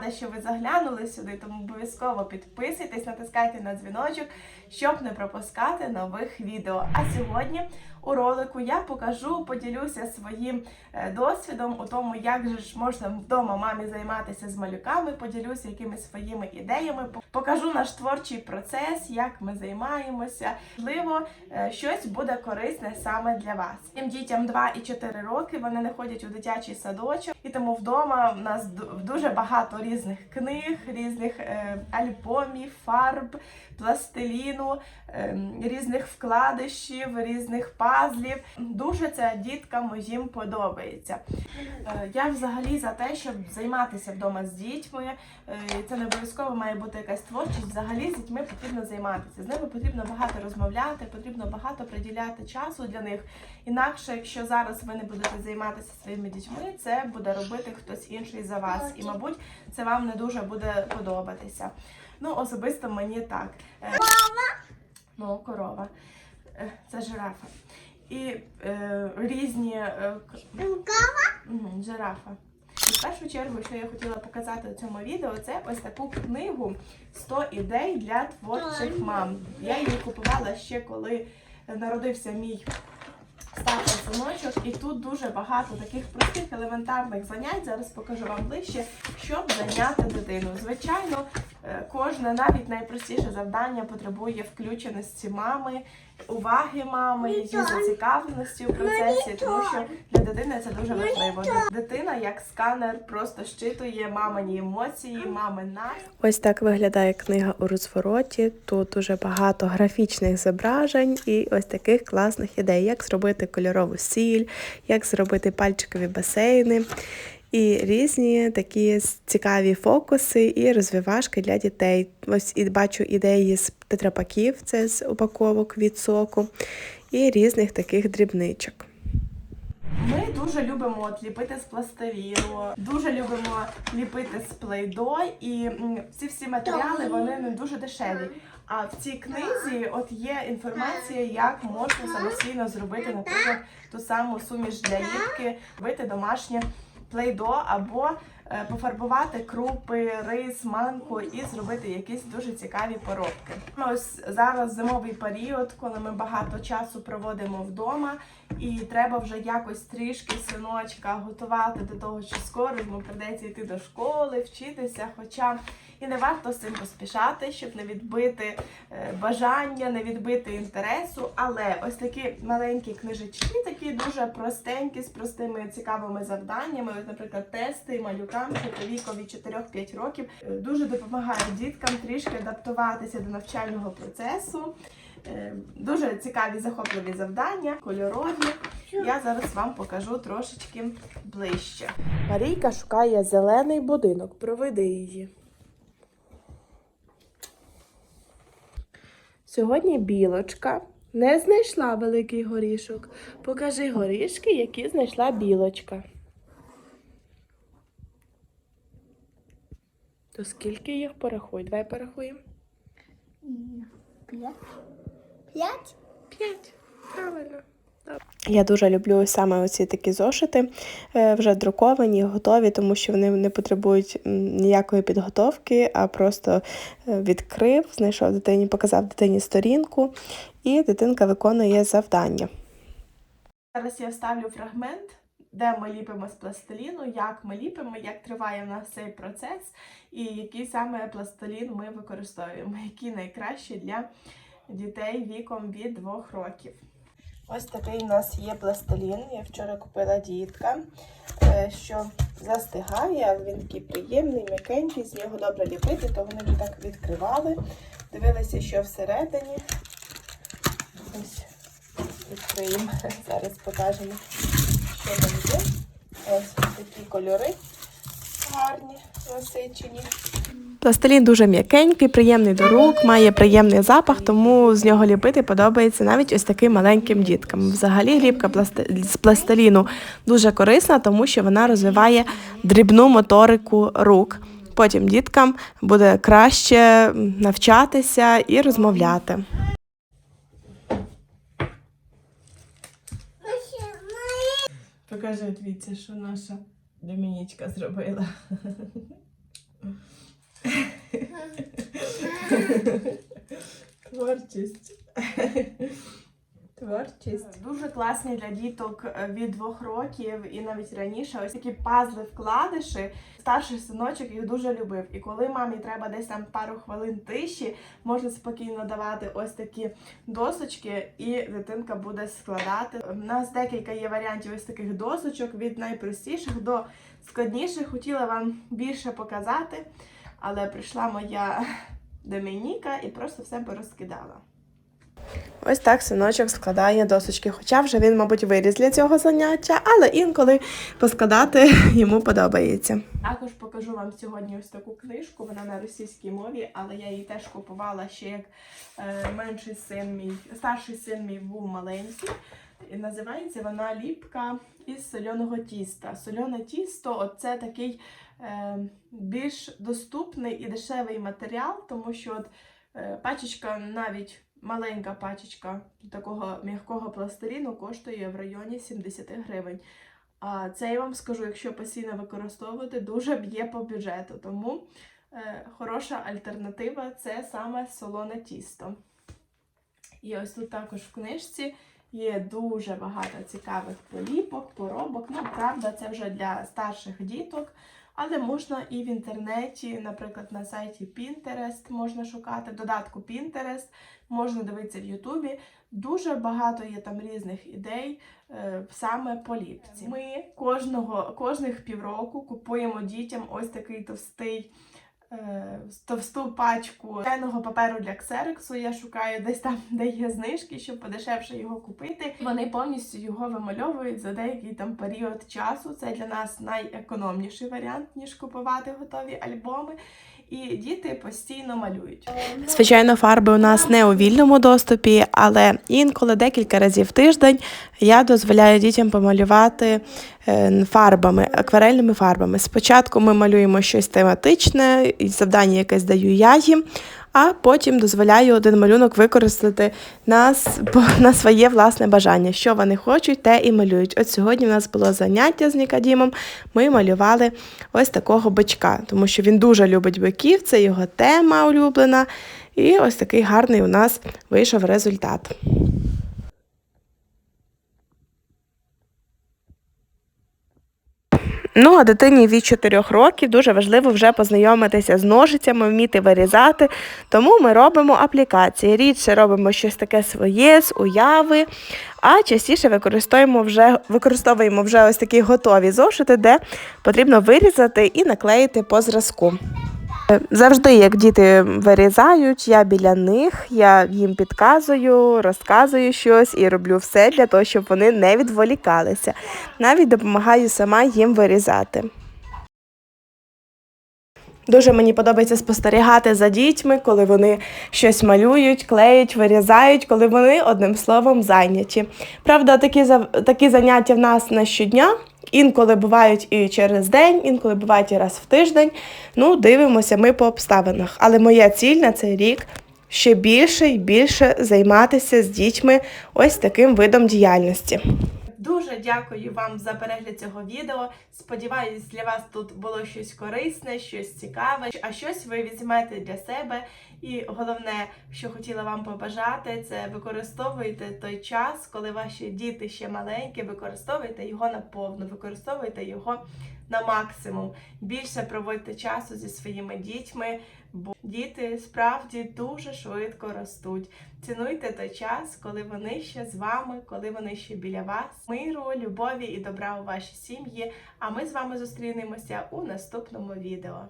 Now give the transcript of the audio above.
рада, що ви заглянули сюди, тому обов'язково підписуйтесь, натискайте на дзвіночок, щоб не пропускати нових відео. А сьогодні у ролику я покажу, поділюся своїм е, досвідом у тому, як же ж можна вдома мамі займатися з малюками, поділюся якимись своїми ідеями, покажу наш творчий процес, як ми займаємося. Можливо, е, щось буде корисне саме для вас. Тим дітям 2 і 4 роки вони не ходять у дитячий садочок, і тому вдома в нас дуже багато різних книг, різних е, альбомів, фарб, пластиліну, е, різних вкладишів, різних пазлів. Дуже це діткам моїм подобається. Е, Я взагалі за те, щоб займатися вдома з дітьми. Це не обов'язково має бути якась творчість. Взагалі з дітьми потрібно займатися. З ними потрібно багато розмовляти, потрібно багато приділяти часу для них. Інакше, якщо зараз ви не будете займатися своїми дітьми, це буде робити хтось інший за вас. І, мабуть, це вам не дуже буде подобатися. Ну, особисто мені так. Мама! Ну, корова. Е, Це жирафа. І е, різні е, к- жирафа. І в першу чергу, що я хотіла показати у цьому відео, це ось таку книгу 100 ідей для творчих мам. Я її купувала ще коли народився мій старший дзвоночок, і тут дуже багато таких простих елементарних занять. Зараз покажу вам ближче, щоб зайняти дитину. Звичайно, кожне навіть найпростіше завдання потребує включеності мами, уваги мами, її зацікавленості у процесі, тому що для дитини це дуже важливо. Дитина як сканер просто щитує мамині емоції, мамин настрій. Ось так виглядає книга у розвороті. Тут дуже багато графічних зображень і ось таких класних ідей, як зробити кольорову сіль, як зробити пальчикові басейни. І різні такі цікаві фокуси і розвивашки для дітей. Ось і бачу ідеї з тетрапаків, це з упаковок від соку, і різних таких дрібничок. Ми дуже любимо от ліпити з пластиліну, дуже любимо ліпити з плейдо, і ці всі матеріали вони не дуже дешеві. А в цій книзі от є інформація, як можна самостійно зробити, наприклад, ту саму суміш для ліпки, робити домашнє плейдо або е, пофарбувати крупи, рис, манку і зробити якісь дуже цікаві поробки. Ось зараз зимовий період, коли ми багато часу проводимо вдома, і треба вже якось трішки синочка готувати до того, що скоро йому прийдеться йти до школи, вчитися. Хоча і не варто з цим поспішати, щоб не відбити е, бажання, не відбити інтересу. Але ось такі маленькі книжечки, такі дуже простенькі, з простими цікавими завданнями. От, наприклад, тести малюкам що вікові 4-5 років е, дуже допомагають діткам трішки адаптуватися до навчального процесу. Е, Дуже цікаві захопливі завдання, кольорові. Я зараз вам покажу трошечки ближче. Марійка шукає зелений будинок. Проведи її. Сьогодні білочка не знайшла великий горішок. Покажи горішки, які знайшла білочка. То скільки їх порахуй? Давай порахуємо. П'ять. П'ять? П'ять. Правильно. Я дуже люблю саме оці такі зошити, е, вже друковані, готові, тому що вони не потребують ніякої підготовки, а просто е, відкрив, знайшов дитині, показав дитині сторінку, і дитинка виконує завдання. Зараз я вставлю фрагмент, де ми ліпимо з пластиліну, як ми ліпимо, як триває в нас цей процес, і який саме пластилін ми використовуємо, який найкращий для дітей віком від двох років. Ось такий у нас є пластилін. Я вчора купила дітка, е, що застигає, але він такий приємний, м'якенький, з нього добре ліпити, то вони вже так відкривали. Дивилися, що всередині. Ось відкриємо. Зараз покажемо, що там. Ось такі кольори гарні, насичені. Пластилін дуже м'якенький, приємний до рук, має приємний запах, тому з нього ліпити подобається навіть ось таким маленьким діткам. Взагалі ліпка пласти- з пластиліну дуже корисна, тому що вона розвиває дрібну моторику рук. Потім діткам буде краще навчатися і розмовляти. Покажи, дивіться, що наша Домінічка зробила. Творчість. Творчість. Дуже класні для діток е, від двох років і навіть раніше. Ось такі пазли вкладиші. Старший синочок їх дуже любив. І коли мамі треба десь там пару хвилин тиші, можна спокійно давати ось такі досочки, і дитинка буде складати. У нас декілька є варіантів ось таких досочок від найпростіших до складніших. Хотіла вам більше показати, але прийшла моя Домініка і просто все порозкидала. Ось так синочок складає досочки, хоча вже він, мабуть, виріс для цього заняття, але інколи поскладати йому подобається. Також покажу вам сьогодні ось таку книжку. Вона на російській мові, але я її теж купувала ще як е, менший син мій, старший син мій був маленький. І називається вона ліпка із сольоного тіста. Сольоне тісто це такий е, більш доступний і дешевий матеріал, тому що от, е, пачечка навіть. Маленька пачечка такого м'якого пластиліну коштує в районі 70 гривень. А це я вам скажу, якщо постійно використовувати, дуже б'є по бюджету. Тому е, хороша альтернатива це саме солоне тісто. І ось тут також в книжці є дуже багато цікавих поліпок, поробок. Ну, правда, це вже для старших діток. Але можна і в інтернеті, наприклад, на сайті Pinterest можна шукати, додатку Pinterest, можна дивитися в Ютубі. Дуже багато є там різних ідей е, саме по ліпці. Ми кожного, кожних півроку купуємо дітям ось такий товстий. Е, Товсту пачку чайного паперу для ксерексу. Я шукаю десь там, де є знижки, щоб подешевше його купити. Вони повністю його вимальовують за деякий там період часу. Це для нас найекономніший варіант, ніж купувати готові альбоми. І діти постійно малюють. Звичайно, фарби у нас не у вільному доступі, але інколи декілька разів в тиждень я дозволяю дітям помалювати е, фарбами, акварельними фарбами. Спочатку ми малюємо щось тематичне, і завдання якесь даю я їм, а потім дозволяю один малюнок використати на, на своє власне бажання. Що вони хочуть, те і малюють. От сьогодні у нас було заняття з Нікадімом. Ми малювали ось такого бичка, тому що він дуже любить биків, це його тема улюблена. І ось такий гарний у нас вийшов результат. Ну, а дитині від 4 років дуже важливо вже познайомитися з ножицями, вміти вирізати. Тому ми робимо аплікації. Рідше робимо щось таке своє з уяви, а частіше використовуємо вже, використовуємо вже ось такі готові зошити, де потрібно вирізати і наклеїти по зразку. Е, Завжди, як діти вирізають, я біля них, я їм підказую, розказую щось і роблю все для того, щоб вони не відволікалися. Навіть допомагаю сама їм вирізати. Дуже мені подобається спостерігати за дітьми, коли вони щось малюють, клеють, вирізають, коли вони одним словом зайняті. Правда, такі, такі заняття в нас не щодня. Інколи бувають і через день, інколи бувають і раз в тиждень. Ну, дивимося ми по обставинах. Але моя ціль на цей рік ще більше і більше займатися з дітьми ось таким видом діяльності. Дуже дякую вам за перегляд цього відео. Сподіваюсь, для вас тут було щось корисне, щось цікаве, а щось ви візьмете для себе. І головне, що хотіла вам побажати, це використовуйте той час, коли ваші діти ще маленькі, використовуйте його наповну, використовуйте його на максимум. Більше проводьте часу зі своїми дітьми, бо діти справді дуже швидко ростуть. Цінуйте той час, коли вони ще з вами, коли вони ще біля вас. Миру, любові і добра у вашій сім'ї. А ми з вами зустрінемося у наступному відео.